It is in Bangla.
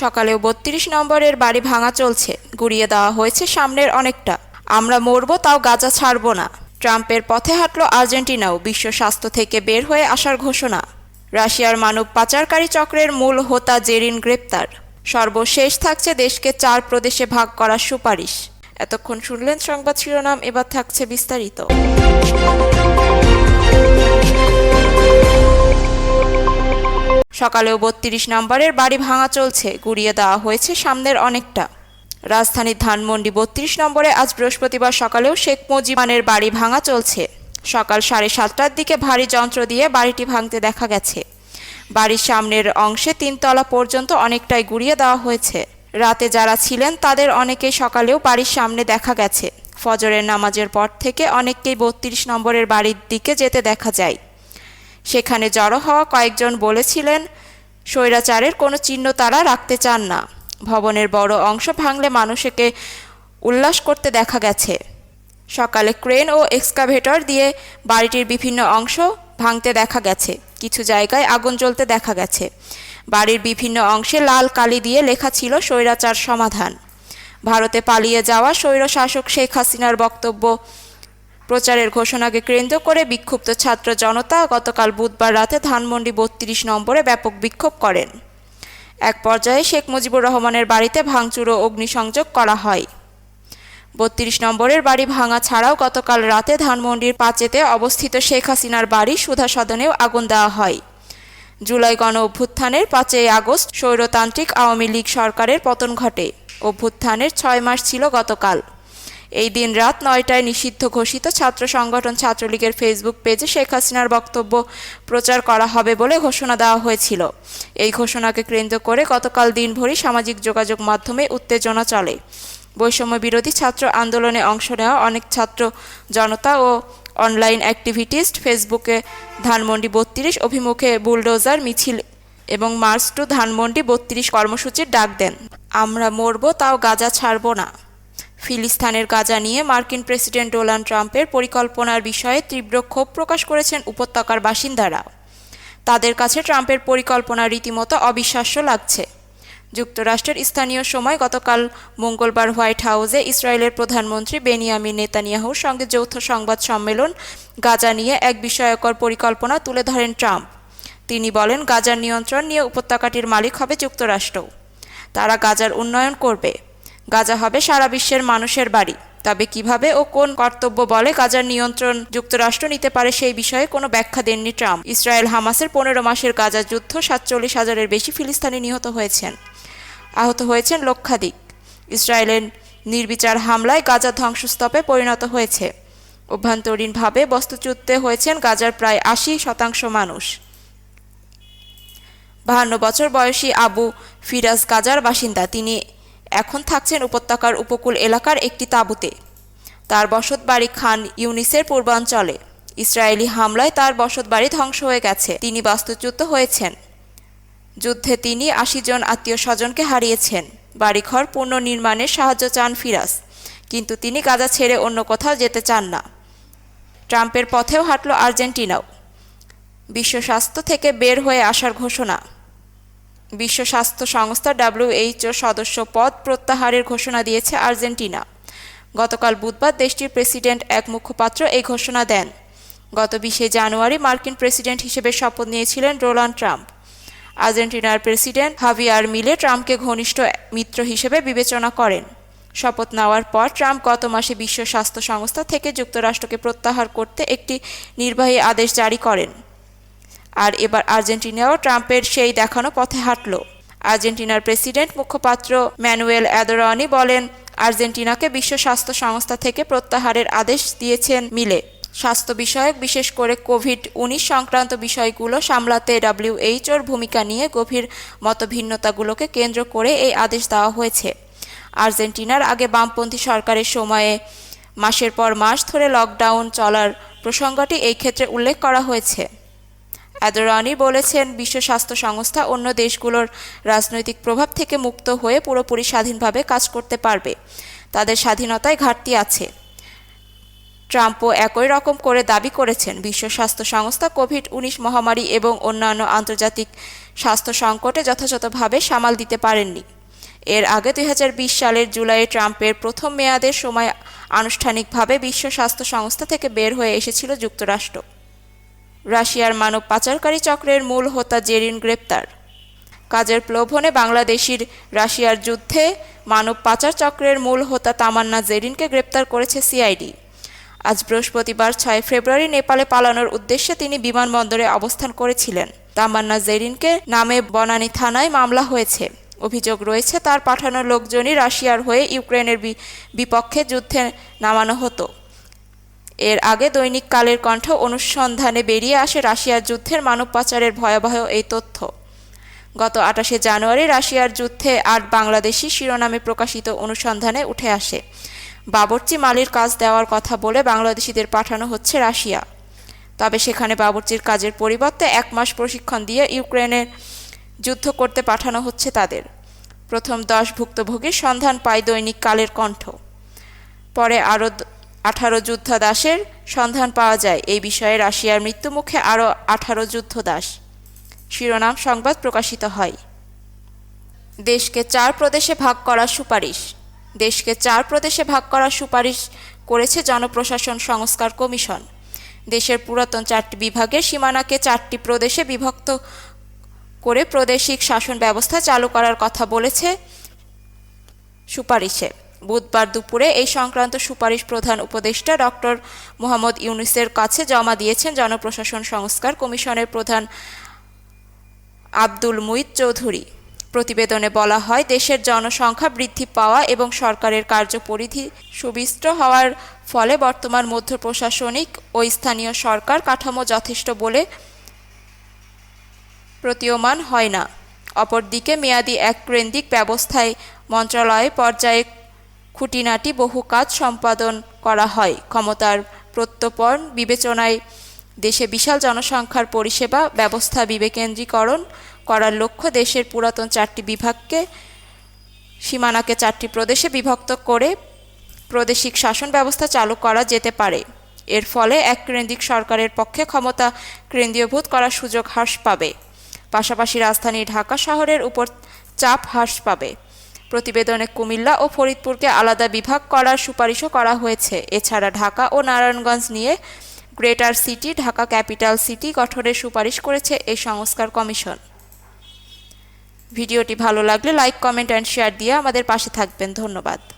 সকালেও বত্রিশ নম্বরের বাড়ি ভাঙা চলছে। গুড়িয়ে দেওয়া হয়েছে সামনের অনেকটা। আমরা মরবো, তাও গাজা ছাড়বো না। ট্রাম্পের পথে হাঁটল আর্জেন্টিনাও, বিশ্ব স্বাস্থ্য থেকে বের হয়ে আসার ঘোষণা। রাশিয়ার মানব পাচারকারী চক্রের মূল হোতা জেরিন গ্রেপ্তার। সর্বশেষ থাকছে দেশকে চার প্রদেশে ভাগ করার সুপারিশ। এতক্ষণ শুনলেন সংবাদ শিরোনাম, এবার থাকছে বিস্তারিত। সকালেও বত্রিশ নম্বরের বাড়ি ভাঙা চলছে, গুড়িয়ে দেওয়া হয়েছে সামনের অনেকটা। রাজধানীর ধানমন্ডি বত্রিশ নম্বরে আজ বৃহস্পতিবার সকালেও শেখ মুজিবানের বাড়ি ভাঙা চলছে। সকাল সাড়ে সাতটার দিকে ভারী যন্ত্র দিয়ে বাড়িটি ভাঙতে দেখা গেছে। বাড়ির সামনের অংশে তিনতলা পর্যন্ত অনেকটাই গুড়িয়ে দেওয়া হয়েছে। রাতে যারা ছিলেন, তাদের অনেকেই সকালেও বাড়ির সামনে দেখা গেছে। ফজরের নামাজের পর থেকে অনেককেই বত্রিশ নম্বরের বাড়ির দিকে যেতে দেখা যায়। সেখানে জড়ো হওয়া কয়েকজন বলেছিলেন, স্বৈরাচারের কোনো চিহ্ন তারা রাখতে চান না। ভবনের বড় অংশ ভাঙলে মানুষকে উল্লাস করতে দেখা গেছে। সকালে ক্রেন ও এক্সকাভেটর দিয়ে বাড়িটির বিভিন্ন অংশ ভাঙতে দেখা গেছে। কিছু জায়গায় আগুন জ্বলতে দেখা গেছে। বাড়ির বিভিন্ন অংশে লাল কালি দিয়ে লেখা ছিল স্বৈরাচার সমাধান। ভারতে পালিয়ে যাওয়া স্বৈরশাসক শেখ হাসিনার বক্তব্য প্রচারের ঘোষণাকে কেন্দ্র করে বিক্ষুব্ধ ছাত্র জনতা গতকাল বুধবার রাতে ধানমন্ডি বত্রিশ নম্বরে ব্যাপক বিক্ষোভ করেন। এক পর্যায়ে শেখ মুজিবুর রহমানের বাড়িতে ভাঙচুর ও অগ্নিসংযোগ করা হয়। বত্রিশ নম্বরের বাড়ি ভাঙা ছাড়াও গতকাল রাতে ধানমন্ডির পাচেতে অবস্থিত শেখ হাসিনার বাড়ি সুধা সদনেও আগুন দেওয়া হয়। জুলাই গণ অভ্যুত্থানের পাঁচই আগস্ট স্বৈরতান্ত্রিক আওয়ামী লীগ সরকারের পতন ঘটে। অভ্যুত্থানের ছয় মাস ছিল গতকাল। এই দিন রাত নয়টায় নিষিদ্ধ ঘোষিত ছাত্র সংগঠন ছাত্রলীগের ফেসবুক পেজে শেখ হাসিনার বক্তব্য প্রচার করা হবে বলে ঘোষণা দেওয়া হয়েছিল। এই ঘোষণাকে কেন্দ্র করে গতকাল দিনভরই সামাজিক যোগাযোগ মাধ্যমে উত্তেজনা চলে। বৈষম্য বিরোধী ছাত্র আন্দোলনে অংশ নেওয়া অনেক ছাত্র জনতা ও অনলাইন অ্যাক্টিভিটিস্ট ফেসবুকে ধানমন্ডি বত্রিশ অভিমুখে বুলডোজার, মিছিল এবং মার্চ টু ধানমন্ডি বত্রিশ কর্মসূচির ডাক দেন। আমরা মরবো, তাও গাজা ছাড়বো না। ফিলিস্তানের গাজা নিয়ে মার্কিন প্রেসিডেন্ট ডোনাল্ড ট্রাম্পের পরিকল্পনার বিষয়ে তীব্র ক্ষোভ প্রকাশ করেছেন উপত্যকার বাসিন্দারা। তাদের কাছে ট্রাম্পের পরিকল্পনা রীতিমতো অবিশ্বাস্য লাগছে। যুক্তরাষ্ট্রের স্থানীয় সময় গতকাল মঙ্গলবার হোয়াইট হাউসে ইসরায়েলের প্রধানমন্ত্রী বেনিয়ামিন নেতানিয়াহুর সঙ্গে যৌথ সংবাদ সম্মেলন গাজা নিয়ে এক বিষয়কর পরিকল্পনা তুলে ধরেন ট্রাম্প। তিনি বলেন, গাজার নিয়ন্ত্রণ নিয়ে উপত্যকাটির মালিক হবে যুক্তরাষ্ট্র তারা গাজার উন্নয়ন করবে। গাজা হবে সারা বিশ্বের মানুষের বাড়ি। তবে কীভাবে ও কোন কর্তব্য বলে গাজার নিয়ন্ত্রণ যুক্তরাষ্ট্র নিতে পারে সেই বিষয়ে কোনো ব্যাখ্যা দেননি ট্রাম্প। ইসরায়েল হামাসের পনেরো মাসের গাজা যুদ্ধ সাতচল্লিশ হাজারের বেশি ফিলিস্তানি নিহত হয়েছেন। আহত হয়েছেন লক্ষাধিক। ইসরায়েলের নির্বিচার হামলায় গাজা ধ্বংসস্তপে পরিণত হয়েছে। অভ্যন্তরীণভাবে বস্তুচ্যুতে হয়েছেন গাজার প্রায় আশি শতাংশ মানুষ। বাহান্ন বছর বয়সী আবু ফিরাজ গাজার বাসিন্দা। তিনি এখন থাকছেন উপত্যকার উপকূল এলাকার একটি তাঁবুতে। তার বসতবাড়ি খান ইউনিসের পূর্বাঞ্চলে। ইসরায়েলি হামলায় তার বসতবাড়ি ধ্বংস হয়ে গেছে। তিনি বাস্তুচ্যুত হয়েছেন। যুদ্ধে তিনি আশি জন আত্মীয় স্বজনকে হারিয়েছেন। বাড়িঘর পুনর্নির্মাণের সাহায্য চান ফিরাজ। কিন্তু তিনি গাজা ছেড়ে অন্য কোথাও যেতে চান না। ট্রাম্পের পথেও হাঁটল আর্জেন্টিনাও। বিশ্ব স্বাস্থ্য থেকে বের হয়ে আসার ঘোষণা। বিশ্ব স্বাস্থ্য সংস্থা ডাব্লিউএইচও সদস্য পদ প্রত্যাহারের ঘোষণা দিয়েছে আর্জেন্টিনা। গতকাল বুধবার দেশটির প্রেসিডেন্ট এক মুখপাত্র এই ঘোষণা দেন। গত বিশে জানুয়ারি মার্কিন প্রেসিডেন্ট হিসেবে শপথ নিয়েছিলেন ডোনাল্ড ট্রাম্প। আর্জেন্টিনার প্রেসিডেন্ট হাভিয়ার মিলে ট্রাম্পকে ঘনিষ্ঠ মিত্র হিসেবে বিবেচনা করেন। শপথ নেওয়ার পর ট্রাম্প গত মাসে বিশ্ব স্বাস্থ্য সংস্থা থেকে যুক্তরাষ্ট্রকে প্রত্যাহার করতে একটি নির্বাহী আদেশ জারি করেন। আর এবার আর্জেন্টিনাও ট্রাম্পের সেই দেখানো পথে হাঁটল। আর্জেন্টিনার প্রেসিডেন্ট মুখপাত্র ম্যানুয়েল অ্যাদরানি বলেন, আর্জেন্টিনাকে বিশ্ব স্বাস্থ্য সংস্থা থেকে প্রত্যাহারের আদেশ দিয়েছেন মিলে। স্বাস্থ্য বিষয়ক, বিশেষ করে কোভিড উনিশ সংক্রান্ত বিষয়গুলো সামলাতে ডাব্লিউএইচওর ভূমিকা নিয়ে গভীর মতভিন্নতাগুলোকে কেন্দ্র করে এই আদেশ দেওয়া হয়েছে। আর্জেন্টিনার আগে বামপন্থী সরকারের সময়ে মাসের পর মাস ধরে লকডাউন চলার প্রসঙ্গটি এই ক্ষেত্রে উল্লেখ করা হয়েছে। অ্যাদরানি বলেছেন, বিশ্ব স্বাস্থ্য সংস্থা অন্য দেশগুলোর রাজনৈতিক প্রভাব থেকে মুক্ত হয়ে পুরোপুরি স্বাধীনভাবে কাজ করতে পারবে। তাদের স্বাধীনতায় ঘাটতি আছে। ট্রাম্পও একই রকম করে দাবি করেছেন। বিশ্ব স্বাস্থ্য সংস্থা কোভিড উনিশ মহামারী এবং অন্যান্য আন্তর্জাতিক স্বাস্থ্য সংকটে যথাযথভাবে সামাল দিতে পারেননি। এর আগে দু হাজার বিশ সালের জুলাইয়ে ট্রাম্পের প্রথম মেয়াদের সময় আনুষ্ঠানিকভাবে বিশ্ব স্বাস্থ্য সংস্থা থেকে বের হয়ে এসেছিল যুক্তরাষ্ট্র। রাশিয়ার মানব পাচারকারী চক্রের মূল হোতা জেরিন গ্রেপ্তার। কাজের প্রলোভনে বাংলাদেশির রাশিয়ার যুদ্ধে মানব পাচার চক্রের মূল হোতা তামান্না জেরিনকে গ্রেপ্তার করেছে সিআইডি। আজ বৃহস্পতিবার ছয় ফেব্রুয়ারি নেপালে পালানোর উদ্দেশ্যে তিনি বিমানবন্দরে অবস্থান করেছিলেন। তামান্না জেরিনকে নামে বনানী থানায় মামলা হয়েছে। অভিযোগ রয়েছে, তার পাঠানো লোকজনই রাশিয়ার হয়ে ইউক্রেনের বিপক্ষে যুদ্ধে নামানো হতো। এর আগে দৈনিক কালের কণ্ঠ অনুসন্ধানে বেরিয়ে আসে রাশিয়ার যুদ্ধের মানব পাচারের ভয়াবহ এই তথ্য। গত আটাশে জানুয়ারি রাশিয়ার যুদ্ধে আট বাংলাদেশি শিরোনামে প্রকাশিত অনুসন্ধানে উঠে আসে। বাবরচি মালির কাজ দেওয়ার কথা বলে বাংলাদেশিদের পাঠানো হচ্ছে রাশিয়া। তবে সেখানে বাবরচির কাজের পরিবর্তে এক মাস প্রশিক্ষণ দিয়ে ইউক্রেনের যুদ্ধ করতে পাঠানো হচ্ছে তাদের। প্রথম দশ ভুক্তভোগীর সন্ধান পায় দৈনিক কালের কণ্ঠ। পরে আরও আঠারো যুদ্ধদাসের সন্ধান পাওয়া যায়। এই বিষয়ে রাশিয়ার মৃত্যুমুখে আরও আঠারো যুদ্ধদাস। শিরোনাম সংবাদ প্রকাশিত হয়। দেশকে চার প্রদেশে ভাগ করার সুপারিশ। দেশকে চার প্রদেশে ভাগ করার সুপারিশ করেছে জনপ্রশাসন সংস্কার কমিশন। দেশের পুরাতন চারটি বিভাগের সীমানাকে চারটি প্রদেশে বিভক্ত করে প্রাদেশিক শাসন ব্যবস্থা চালু করার কথা বলেছে সুপারিশে। বুধবার দুপুরে এই সংক্রান্ত সুপারিশ প্রধান উপদেষ্টা ডক্টর মোহাম্মদ ইউনুসের কাছে জমা দিয়েছেন জনপ্রশাসন সংস্কার কমিশনের প্রধান আব্দুল মুইদ চৌধুরী। প্রতিবেদনে বলা হয়, দেশের জনসংখ্যা বৃদ্ধি পাওয়া এবং সরকারের কার্যপরিধি সুবিষ্ট হওয়ার ফলে বর্তমান মধ্য প্রশাসনিক ও স্থানীয় সরকার কাঠামো যথেষ্ট বলে প্রতীয়মান হয় না। অপরদিকে, মেয়াদি এক কেন্দ্রিক ব্যবস্থায় মন্ত্রণালয় পর্যায়ে খুঁটিনাটি বহু কাজ সম্পাদন করা হয়। ক্ষমতার প্রত্যর্পণ, বিবেচনায় দেশে বিশাল জনসংখ্যার পরিষেবা, ব্যবস্থা বিবেকেন্দ্রীকরণ করার লক্ষ্য দেশের পুরাতন চারটি বিভাগকে, সীমানাকে চারটি প্রদেশে বিভক্ত করে প্রাদেশিক শাসন ব্যবস্থা চালু করা যেতে পারে। এর ফলে এক কেন্দ্রিক সরকারের পক্ষে ক্ষমতা কেন্দ্রীয়ভূত করার সুযোগ হ্রাস পাবে। পাশাপাশি রাজধানী ঢাকা শহরের উপর চাপ হ্রাস পাবে। প্রতিবেদনে কুমিল্লা ও ফরিদপুরকে আলাদা বিভাগ করার সুপারিশও করা হয়েছে। এছাড়া ঢাকা ও নারায়ণগঞ্জ নিয়ে greater city, Dhaka capital city গঠনের সুপারিশ করেছে এই সংস্কার কমিশন। ভিডিওটি ভালো লাগলে লাইক, কমেন্ট অ্যান্ড শেয়ার দিয়ে আমাদের পাশে থাকবেন। ধন্যবাদ।